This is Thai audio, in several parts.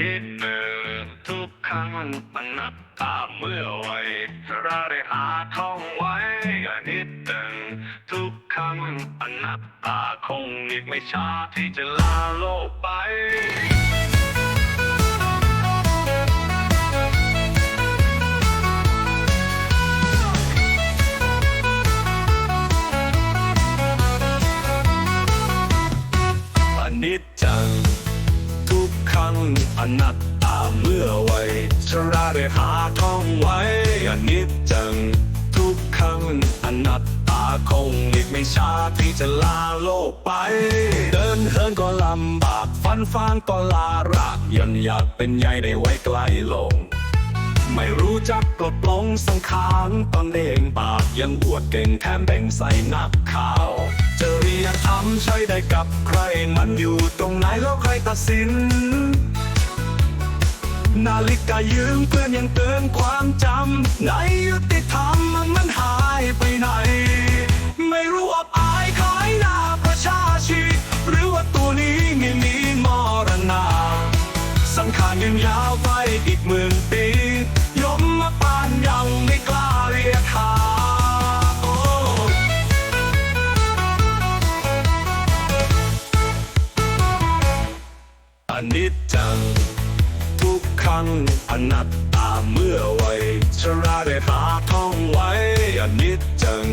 นิดหนึ่งทุกครั้งมันนับตามเมื่อไว้เราได้หาท่องไว้นิดหนึ่งทุกครั้งมันนับตาคงอีกไม่ช้าที่จะลาโลกไป อนัตตาเมื่อไวชราได้หาท่องไว้อนิจจัง ทุกครั้งอนัตตาคงอีกไม่ช้าที่จะลาโลกไป เดินเหินก็ลำบากฟันฟางก็ลารากยันอยากเป็นใหญ่ได้ไว้ใกล้ลง ไม่รู้จักปลดปลงสังขารตอนเองปากยังอวดเก่งแถมแบ่งใส่นักข่าวจริยธรรมใช้ได้กับใครมันอยู่ตรงไหนแล้วใครตัดสิน นาฬิกายืมเพื่อนยังเตือนความจำในยุติธรรมมันมันหายไปไหน ไม่รู้อับอายขายหน้าประชาชีหรือว่าตัวนี้ไม่มีมรณาสังขารยังยาวไปอีกหมื่นปียมมาปานยังไม่กล้าเรียกหาอนิจจัง รั้งอนัตตาเมื่อไว้ชราได้หาท่องไว้อนิจจัง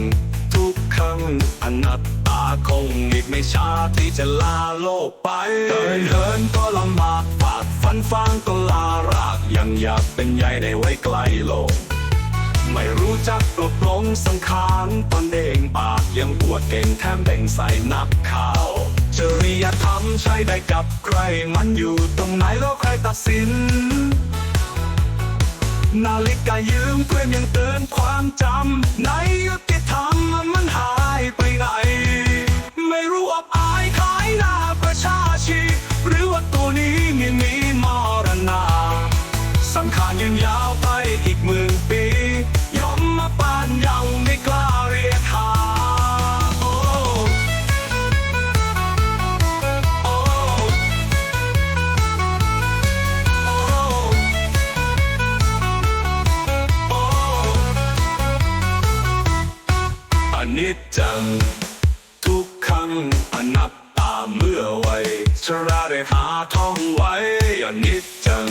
ทุกครั้งอนัตตาคงอีกไม่ช้าที่จะลาโลกไปเดินเหินก็ลำบากปากฟันฟางก็ลารากยังอยากเป็นใหญ่ได้ไว้ไกลโลก ไม่รู้จักปลดปลงสังขารตนเองปากยังปวดเก่งแถมแบ่งใส่นักข่าว จริยธรรมใช้ได้กับใคร มันอยู่ตรงไหนแล้วใครตัดสิน นาฬิกายืมเพื่อนยังเตือนความจำในยุติ จัง ทุกครั้งอนัตตาเมื่อไวชราได้หาท่องไว้อนิจจัง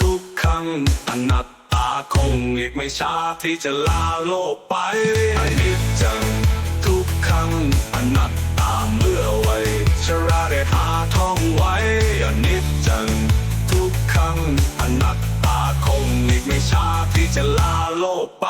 ทุกครั้งอนัตตาคงอีกไม่ช้าที่จะลาโลกไปอนิจจัง ทุกครั้งอนัตตาเมื่อไวชราได้หาท่องไว้อนิจจัง ทุกครั้งอนัตตาคงอีกไม่ช้าที่จะลาโลกไป